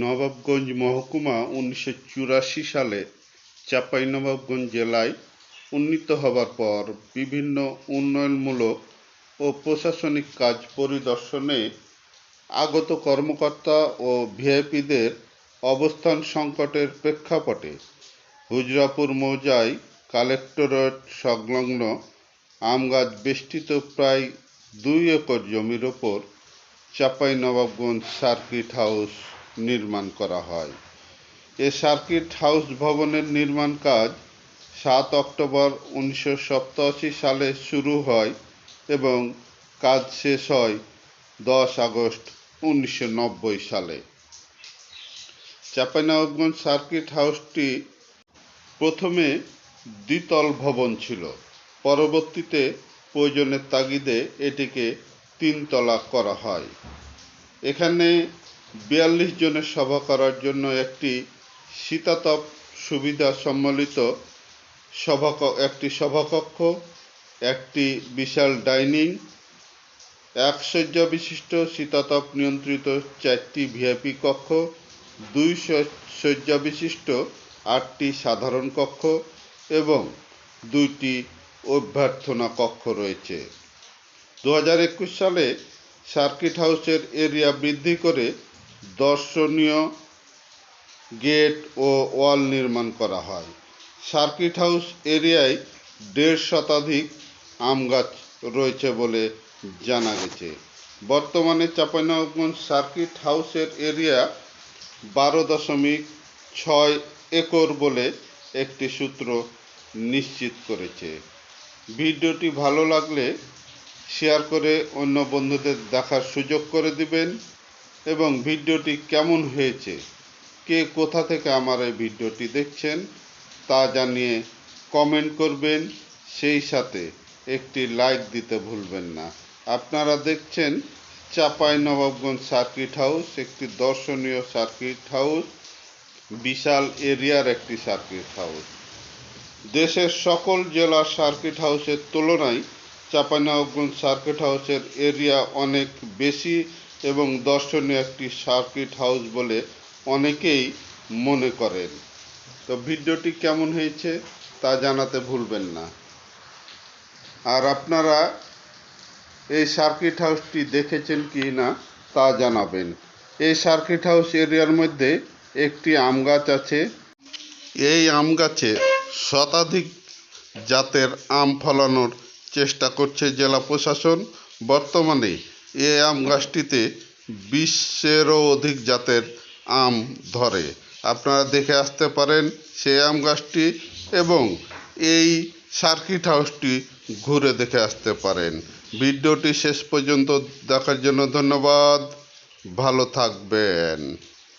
নবাবগঞ্জ মহকুমা উনিশশো চুরাশি সালে চাঁপাইনবাবগঞ্জ জেলায় উন্নীত হবার পর বিভিন্ন উন্নয়নমূলক ও প্রশাসনিক কাজ পরিদর্শনে আগত কর্মকর্তা ও ভিআইপিদের অবস্থান সংকটের প্রেক্ষাপটে হুজরাপুর মৌজায় কালেক্টরেট সংলগ্ন আমগাছ বেষ্টিত প্রায় দুই একর জমির ওপর চাঁপাইনবাবগঞ্জ সার্কিট হাউস নির্মাণ করা হয়। এ সার্কিট হাউস ভবনের নির্মাণ কাজ সাত অক্টোবর উনিশশো সালে শুরু হয় এবং কাজ শেষ হয় দশ আগস্ট উনিশশো নব্বই সালে। চাঁপাইনবাবগঞ্জ সার্কিট হাউসটি প্রথমে দ্বিতল ভবন ছিল। পরবর্তীতে প্রয়োজনের তাগিদে এটিকে তিনতলা করা হয়। এখানে বিয়াল্লিশ জনের সভা করার জন্য একটি শীতাতপ সুবিধা সম্বলিত সভা একটি সভাকক্ষ, একটি বিশাল ডাইনিং, এক শয্যা বিশিষ্ট শীতাতপ নিয়ন্ত্রিত চারটি ভিআইপি কক্ষ, দুই শয্যা বিশিষ্ট আটটি সাধারণ কক্ষ এবং দুইটি অভ্যর্থনা কক্ষ রয়েছে। দু সালে সার্কিট হাউসের এরিয়া বৃদ্ধি করে দর্শনীয় গেট ও ওয়াল নির্মাণ করা হয়। সার্কিট হাউস এরিয়ায় দেড় শতাধিক আম গাছ রয়েছে বলে জানা গেছে। বর্তমানে চাঁপাইনবাবগঞ্জ সার্কিট হাউসের এরিয়া বারো দশমিক ছয় একর বলে একটি সূত্র নিশ্চিত করেছে। ভিডিওটি ভালো লাগলে শেয়ার করে অন্য বন্ধুদের দেখার সুযোগ করে দিবেন। এবং ভিডিওটি কেমন হয়েছে? কে কোথা থেকে আমার এই ভিডিওটি দেখছেন? তা জানিয়ে কমেন্ট করবেন। সেই সাথে একটি লাইক দিতে ভুলবেন না। আপনারা দেখছেন চাপাই নবাবগঞ্জ সার্কিট হাউস একটি দর্শনীয় সার্কিট হাউস বিশাল এরিয়ার একটি সার্কিট হাউস দেশের সকল জেলার সার্কিট হাউসের তুলনায় চাঁপাইনবাবগঞ্জ সার্কিট হাউসের এরিয়া অনেক বেশি এবং দর্শনীয় একটি সার্কিট হাউস বলে অনেকেই মনে করেন। তো ভিডিওটি কেমন হয়েছে তা জানাতে ভুলবেন না। আর আপনারা এই সার্কিট হাউসটি দেখেছেন কি না তা জানাবেন। এই সার্কিট হাউস এরিয়ার মধ্যে একটি আম গাছ আছে। এই আম গাছে শতাধিক জাতের আম ফলানোর চেষ্টা করছে জেলা প্রশাসন। বর্তমানে এই আম গাছটিতে বিশ্বেরও অধিক জাতের আম ধরে। আপনারা দেখে আসতে পারেন সেই আম গাছটি এবং এই সার্কিট হাউসটি ঘুরে দেখে আসতে পারেন। ভিডিওটি শেষ পর্যন্ত দেখার জন্য ধন্যবাদ। ভালো থাকবেন।